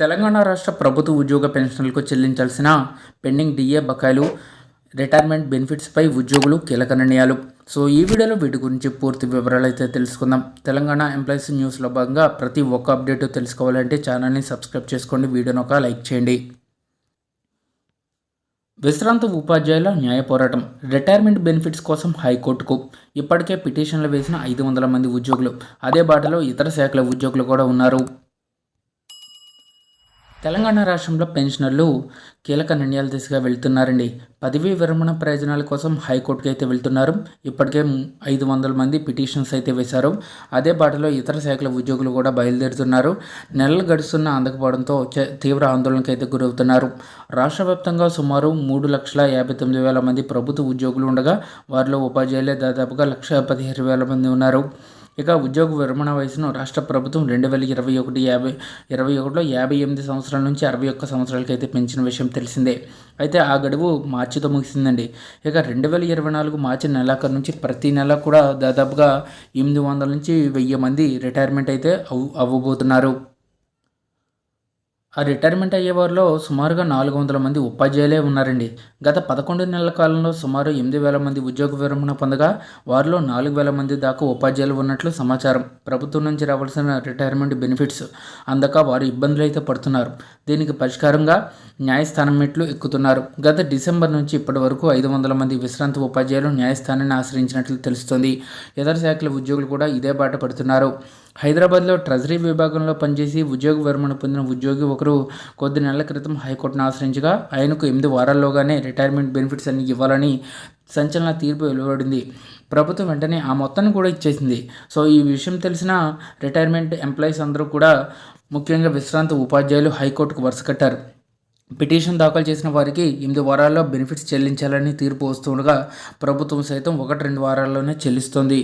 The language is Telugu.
తెలంగాణ రాష్ట్ర ప్రభుత్వ ఉద్యోగ పెన్షన్లకు చెల్లించాల్సిన పెండింగ్ డిఏ బకాయిలు రిటైర్మెంట్ బెనిఫిట్స్పై ఉద్యోగులు కీలక నిర్ణయాలు. సో ఈ వీడియోలో వీటి గురించి పూర్తి వివరాలు అయితే తెలుసుకుందాం. తెలంగాణ ఎంప్లాయీస్ న్యూస్లో భాగంగా ప్రతి ఒక్క అప్డేట్ తెలుసుకోవాలంటే ఛానల్ని సబ్స్క్రైబ్ చేసుకోండి వీడియోని ఒక లైక్ చేయండి. విశ్రాంత ఉపాధ్యాయుల న్యాయ పోరాటం. రిటైర్మెంట్ బెనిఫిట్స్ కోసం హైకోర్టుకు ఇప్పటికే పిటిషన్లు వేసిన ఐదు వందల మంది ఉద్యోగులు. అదే బాటలో ఇతర శాఖల ఉద్యోగులు కూడా ఉన్నారు. తెలంగాణ రాష్ట్రంలో పెన్షనర్లు కీలక నిర్ణయాల దిశగా వెళ్తున్నారండి. పదవీ విరమణ ప్రయోజనాల కోసం హైకోర్టుకి అయితే వెళ్తున్నారు. ఇప్పటికే ఐదు వందల మంది పిటిషన్స్ అయితే వేశారు. అదే బాటలో ఇతర శాఖల ఉద్యోగులు కూడా బయలుదేరుతున్నారు. నెలలు గడుస్తున్న అందకపోవడంతో తీవ్ర ఆందోళనకు అయితే గురవుతున్నారు. రాష్ట్ర వ్యాప్తంగా సుమారు మూడు లక్షల యాభై తొమ్మిది వేల మంది ప్రభుత్వ ఉద్యోగులు ఉండగా వారిలో ఉపాధ్యాయులే దాదాపుగా లక్ష పదిహేను వేల మంది ఉన్నారు. ఇక ఉద్యోగ విరమణ వయసును రాష్ట్ర ప్రభుత్వం రెండు వేల ఇరవై ఒకటి యాభై ఇరవై ఒకటిలో యాభై ఎనిమిది సంవత్సరాల నుంచి అరవై ఒక్క సంవత్సరాలకి అయితే పెంచిన విషయం తెలిసిందే. అయితే ఆ గడువు మార్చితో ముగిసిందండి. ఇక రెండు వేల ఇరవై నాలుగు మార్చి నెలాఖరు నుంచి ప్రతి నెల కూడా దాదాపుగా ఎనిమిది వందల నుంచి వెయ్యి మంది రిటైర్మెంట్ అయితే అవ్ అవ్వబోతున్నారు. ఆ రిటైర్మెంట్ అయ్యే వారిలో సుమారుగా నాలుగు వందల మంది ఉపాధ్యాయులే ఉన్నారండి. గత పదకొండు నెలల కాలంలో సుమారు ఎనిమిది వేల మంది ఉద్యోగ విరమణ పొందగా వారిలో నాలుగు వేల మంది దాకా ఉపాధ్యాయులు ఉన్నట్లు సమాచారం. ప్రభుత్వం నుంచి రావాల్సిన రిటైర్మెంట్ బెనిఫిట్స్ అందక వారు ఇబ్బందులు అయితే పడుతున్నారు. దీనికి పరిష్కారంగా న్యాయస్థానం మెట్లు ఎక్కుతున్నారు. గత డిసెంబర్ నుంచి ఇప్పటి వరకు ఐదు వందల మంది విశ్రాంతి ఉపాధ్యాయులు న్యాయస్థానాన్ని ఆశ్రయించినట్లు తెలుస్తోంది. ఇతర శాఖల ఉద్యోగులు కూడా ఇదే బాట పడుతున్నారు. హైదరాబాద్లో ట్రెజరీ విభాగంలో పనిచేసి ఉద్యోగ విరమణ పొందిన ఉద్యోగి ఒకరు కొద్ది నెలల క్రితం హైకోర్టును ఆశ్రయించగా ఆయనకు ఎనిమిది వారాల్లోగానే రిటైర్మెంట్ బెనిఫిట్స్ అన్ని ఇవ్వాలని సంచలన తీర్పు వెలువడింది. ప్రభుత్వం వెంటనే ఆ మొత్తాన్ని కూడా ఇచ్చేసింది. సో ఈ విషయం తెలిసిన రిటైర్మెంట్ ఎంప్లాయీస్ అందరూ కూడా ముఖ్యంగా విశ్రాంత ఉపాధ్యాయులు హైకోర్టుకు వరుస కట్టారు. పిటిషన్ దాఖలు చేసిన వారికి ఎనిమిది వారాల్లో బెనిఫిట్స్ చెల్లించాలని తీర్పు వస్తుండగా ప్రభుత్వం సైతం ఒకటి రెండు వారాల్లోనే చెల్లిస్తోంది.